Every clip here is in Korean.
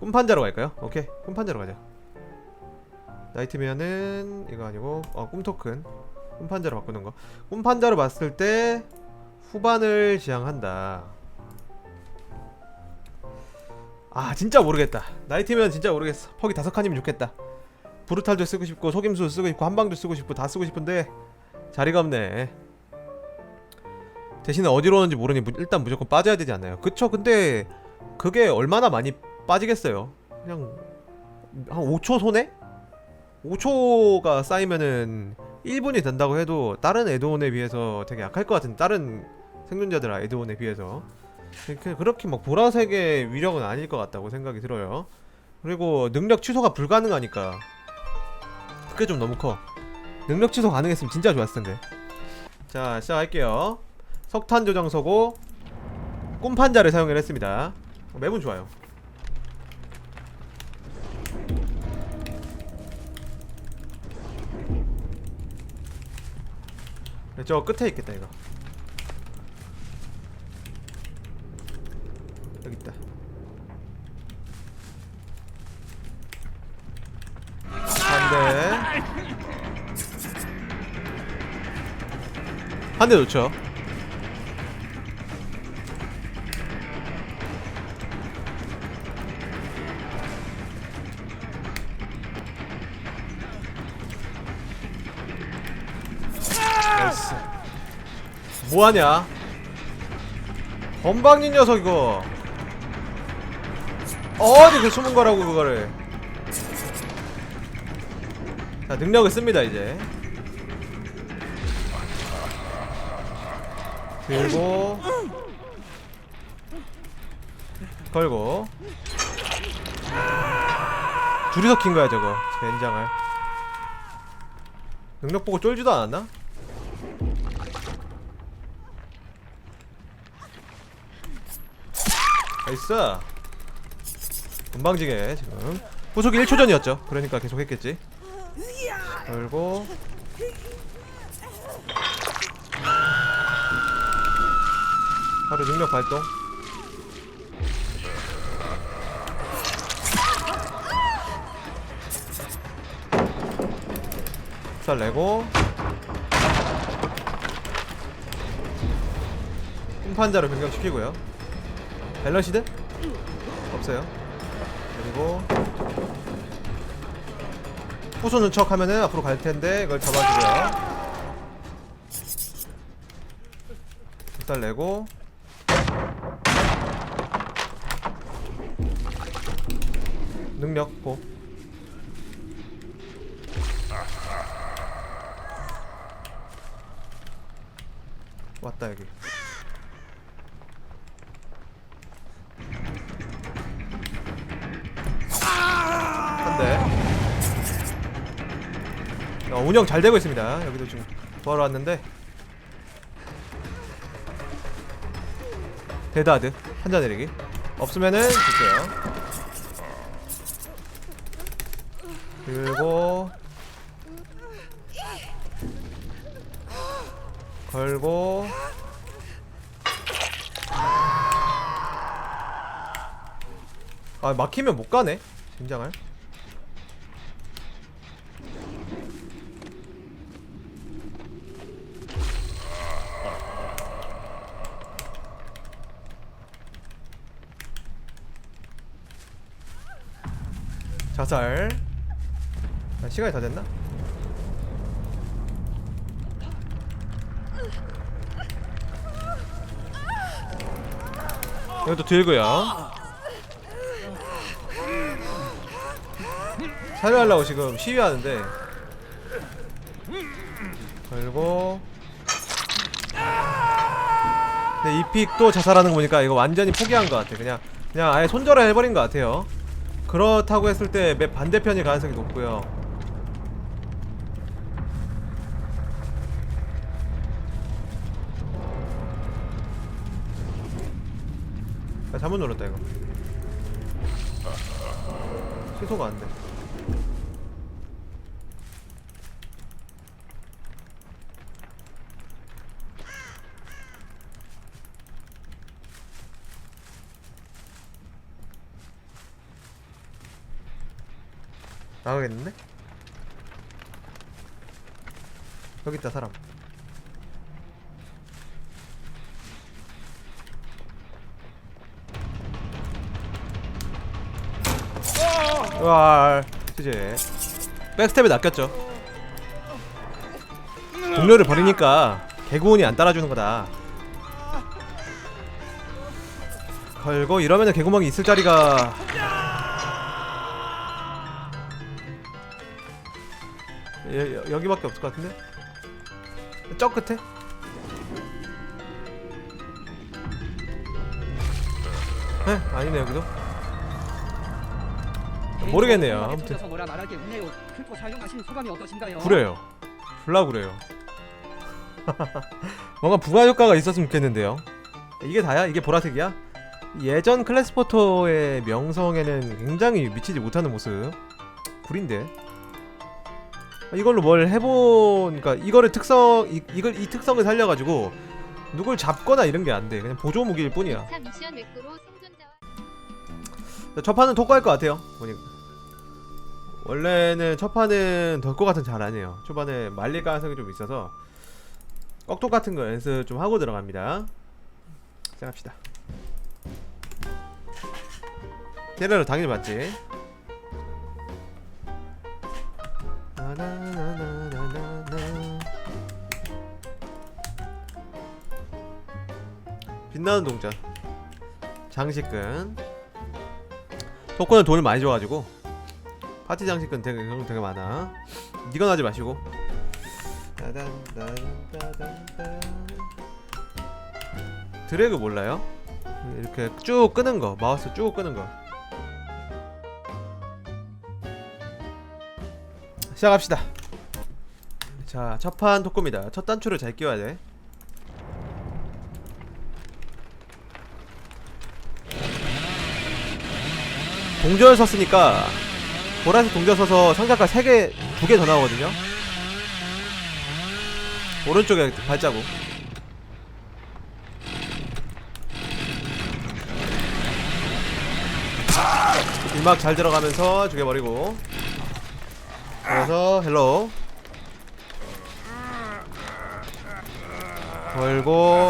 꿈판자로 갈까요? 오케이 꿈판자로 가자. 나이트메어는 이거 아니고 어 꿈토큰. 꿈판자로 바꾸는 거. 꿈판자로 봤을 때 후반을 지향한다. 아 진짜 모르겠다. 나이트메어는 진짜 모르겠어. 퍽이 다섯 칸이면 좋겠다. 브루탈도 쓰고 싶고 속임수 쓰고 싶고 한방도 쓰고 싶고 다 쓰고 싶은데 자리가 없네. 대신에 어디로 오는지 모르니 무- 일단 무조건 빠져야 되지 않나요? 그쵸? 근데 그게 얼마나 많이 빠지겠어요. 그냥 한 5초 손에? 5초가 쌓이면은 1분이 된다고 해도 다른 에드온에 비해서 되게 약할 것 같은 다른 생존자들 에드온에 비해서. 그- 그렇게 막 보라색의 위력은 아닐 것 같다고 생각이 들어요. 그리고 능력 취소가 불가능하니까. 그게 좀 너무 커. 능력 취소 가능했으면 진짜 좋았을 텐데. 자 시작할게요. 석탄 조정서고 꿈판자를 사용을 했습니다. 어, 맵은 좋아요 저 끝에 있겠다 이거. 여기 있다. 한대. 한 대 놓쳐 뭐하냐? 건방진 녀석 이거. 어디 그 숨은 거라고 그거를. 자 능력을 씁니다 이제. 들고. 걸고. 둘이서 킨 거야 저거. 젠장을. 능력 보고 쫄지도 않았나? 나이스 금방지게 지금. 후속이 1초 전이었죠. 그러니까 계속 했겠지. 걸고. 바로 능력 발동. 살 내고. 꿈판자로 변경시키고요 밸런시드? 없어요. 그리고 부수는 척 하면은 앞으로 갈 텐데 이걸 잡아주고요. 일단 내고. 능력 고 왔다 여기 운영 잘 되고 있습니다. 여기도 지금 구하러 왔는데. 데드하드 한자 내리기. 없으면은 줄게요. 그리고. 걸고. 아 막히면 못 가네 심장을 자살. 아, 시간이 다 됐나? 이것도 들고요. 살려하려고 지금 시위하는데. 걸고. 근데 이 픽도 자살하는 거 보니까 이거 완전히 포기한 것 같아. 그냥 그냥 아예 손절을 해버린 것 같아요 그렇다고 했을 때 맵 반대편일 가능성이 높고요. 아, 잘못 눌렀다 이거. 취소가 안돼 나가겠는데? 여기 있다 사람. 와 이제 백스텝에 낚였죠. 동료를 버리니까 개구운이 안 따라주는 거다. 걸고 이러면은 개구멍이 있을 자리가 여, 여, 여기밖에 없을 것 같은데? 저 끝에? 에? 아니네 여기도 모르겠네요. 아무튼. 구려요 졸라 구려요 뭔가 부가 효과가 있었으면 좋겠는데요 이게 다야? 이게 보라색이야? 예전 클래스포터의 명성에는 굉장히 미치지 못하는 모습 구린데 이걸로 뭘 해본 그러니까 이거를 특성 이, 이걸 이 특성을 살려가지고 누굴 잡거나 이런 게 안 돼 그냥 보조 무기일 뿐이야 생존자와 첫 판은 토크할 것 같아요. 보니까 원래는 첫 판은 덜것 같은 잘안 해요. 초반에 말릴 가능성이 좀 있어서 꺽톡 같은 거 연습 좀 하고 들어갑니다. 시작합시다. 테러를 당연히 맞지. 빛나는 동전 장식근 토큰은 돈을 많이 줘가지고 파티 장식은 되게 되게 많아. 이건 하지 마시고. 드래그 몰라요? 이렇게 쭉 끄는 거, 마우스 쭉 끄는 거. 시작합시다. 자, 첫판 토크입니다. 첫 단추를 잘 끼워야 돼. 동전 섰으니까 보라색 동전 서서 상자가 3개, 2개 더 나오거든요. 오른쪽에 발자국. 일막 잘 들어가면서 죽여버리고. 그래서 헬로. 걸고.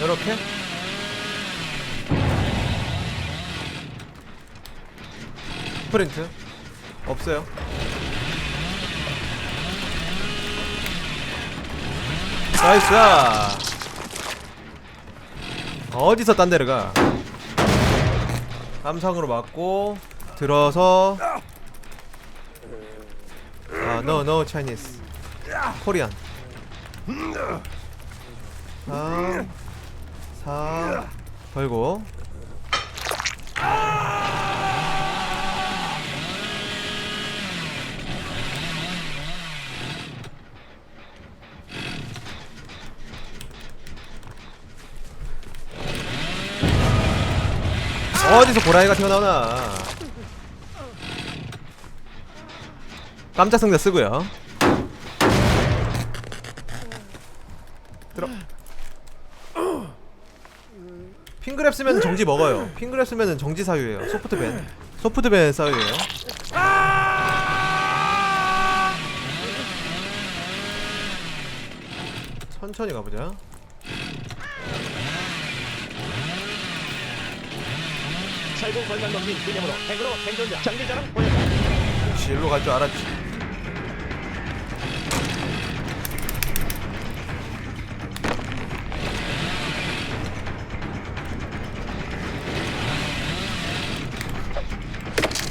이렇게 프린트 없어요 나이스. 어디서 딴 데를 가? 삼성으로 맞고 들어서. 아 no no Chinese. 코리안 3 4 걸고 어디서 고라이가 튀어나오나 깜짝 상자 쓰고요 들어 핑그랩 쓰면 정지 먹어요. 핑그랩 쓰면 정지 사유예요. 소프트밴. 소프트밴 사유예요. 천천히 가보자. 살고 걸만 넘긴 기념으로 핵으로 생존자 장기자랑 보여줘 역시 일로 갈 줄 알았지.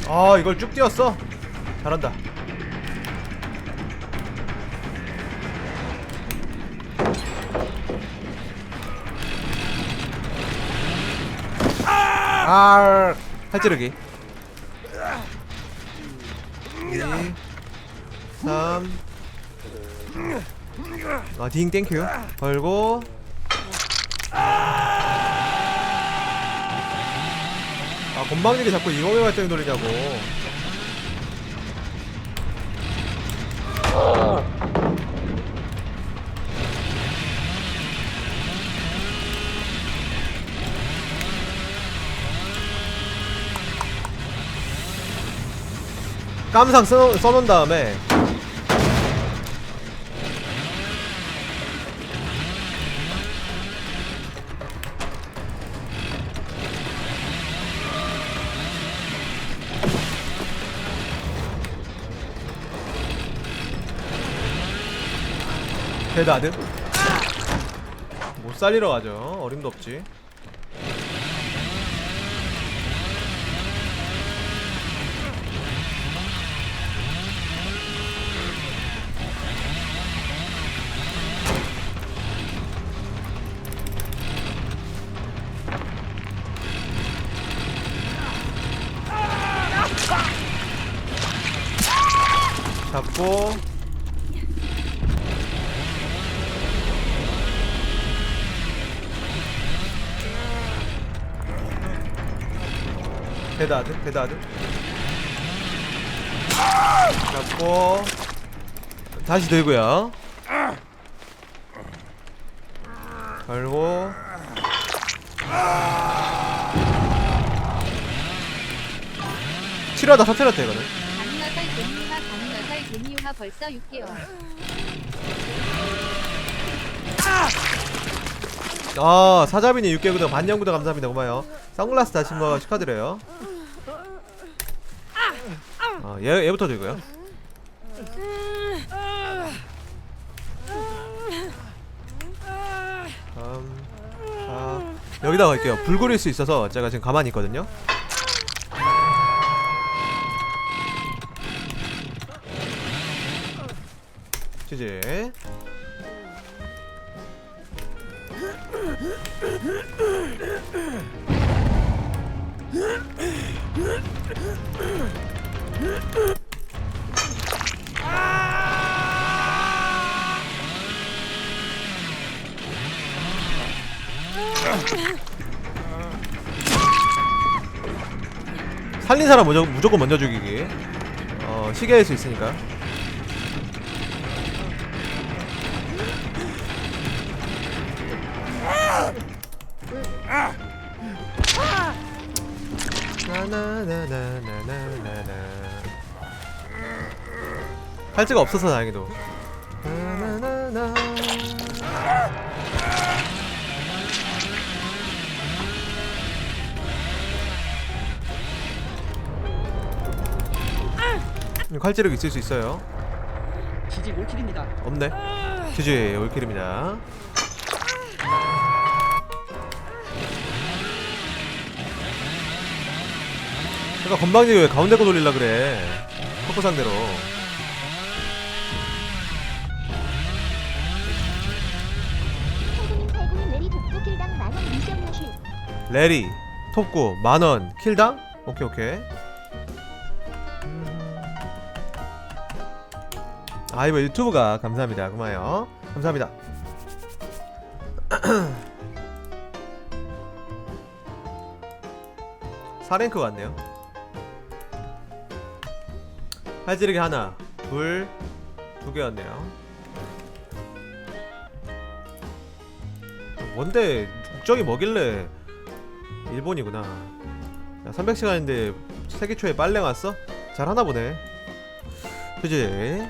아 이걸 쭉 뛰었어. 잘한다. 아 팔찌르기. 2 3 아, 딩 땡큐. 걸고 아, 건방지게 자꾸 이공의 발전이 돌리냐고. 깜상 써, 써놓은 다음에. 데드하드 못 살리러 가죠. 어림도 없지 잡고. 데드하드 데드하드. 잡고. 다시 들고요. 걸고. 치료하다 터트렸다 이거는 개미화 벌써 6개월. 아 사자빈이 6개 구독 반년 구독 감사합니다. 고마워요. 선글라스 다신 거 축하드려요. 아, 얘, 얘부터 들고요? 자 여기다 갈게요. 불 그릴 수 있어서 제가 지금 가만히 있거든요 지지 살린 사람 무조건 먼저 죽이기. 어 시계일 수 있으니까 나나나나나나나 팔찌가 없어서 다행히도. 나나나나. 칼찌력 있을 수 있어요. 지지 올킬입니다. 없네. GG 올킬입니다 내가 건방지게 왜 가운데 거 돌리려 그래? 커커 상대로. 레리 톱구 만원 킬당? 오케이 오케이. 아 이거 유튜브가 감사합니다. 고마워요. 감사합니다. 사랭크 같네요 팔찌르기 하나 둘두 개였네요 뭔데 국적이 뭐길래 일본이구나 야 300시간인데 세기 초에 빨래 왔어? 잘 하나 보네 그지?